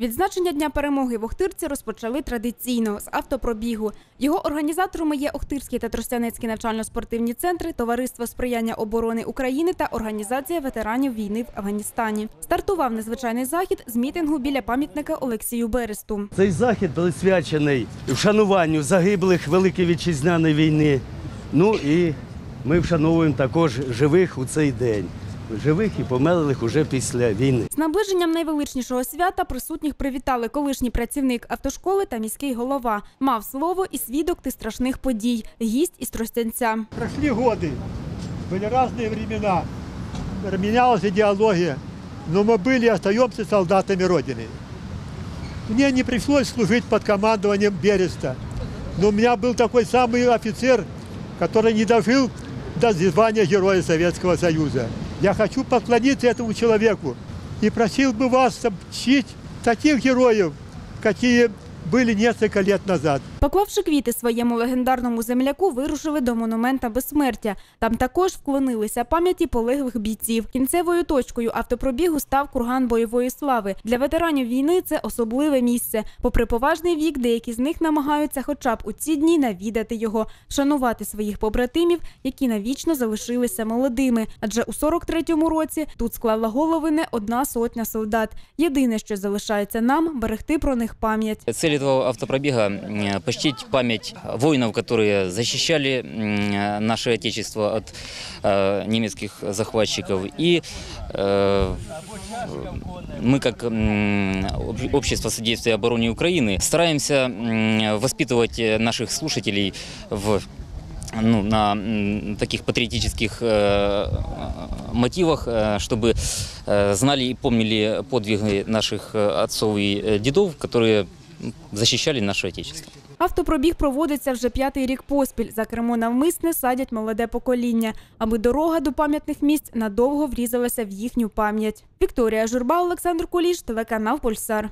Відзначення Дня перемоги в Охтирці розпочали традиційно з автопробігу. Його організаторами є Охтирський та Тростянецький навчально-спортивні центри, Товариство сприяння оборони України та Організація ветеранів війни в Афганістані. Стартував незвичайний захід з мітингу біля пам'ятника Олексію Бересту. Цей захід присвячений вшануванню загиблих Великої Вітчизняної війни. Ну і ми вшановуємо також живих у цей день Живих і померлих уже після війни. З наближенням найвеличнішого свята присутніх привітали колишній працівник автошколи та міський голова. Мав слово і свідок ти страшних подій, гість із Тростянця. Прошли годы, были разные времена, менялась идеология, но мы были и остаемся солдатами Родины. Мне не пришлось служить под командованием Береста, но у меня был такой самый офицер, который не дожил до звания Героя Советского Союза. Я хочу поклониться этому человеку и просил бы вас чтить таких героев, какие были несколько лет назад. Поклавши квіти своєму легендарному земляку, вирушили до монумента безсмертя. Там також вклонилися пам'яті полеглих бійців. Кінцевою точкою автопробігу став курган бойової слави. Для ветеранів війни це особливе місце. Попри поважний вік, деякі з них намагаються, хоча б у ці дні навідати його, шанувати своїх побратимів, які навічно залишилися молодими. Адже у 43-му році тут склала голови не одна сотня солдат. Єдине, що залишається нам берегти про них пам'ять. Цель этого автопробега м, – почтить память воинов, которые защищали наше Отечество от э, немецких захватчиков. И э, мы, как общество содействия обороне Украины, стараемся воспитывать э, наших слушателей в ну, на таких патриотических э, мотивах, э, чтобы э, знали и помнили подвиги наших э, отцов и э, дедов, которые м, защищали наше Отечество. Автопробіг проводиться вже п'ятий рік поспіль. За кермо навмисне садять молоде покоління, аби дорога до пам'ятних місць надовго врізалася в їхню пам'ять. Вікторія Журба, Олександр Куліш, телеканал Пульсар.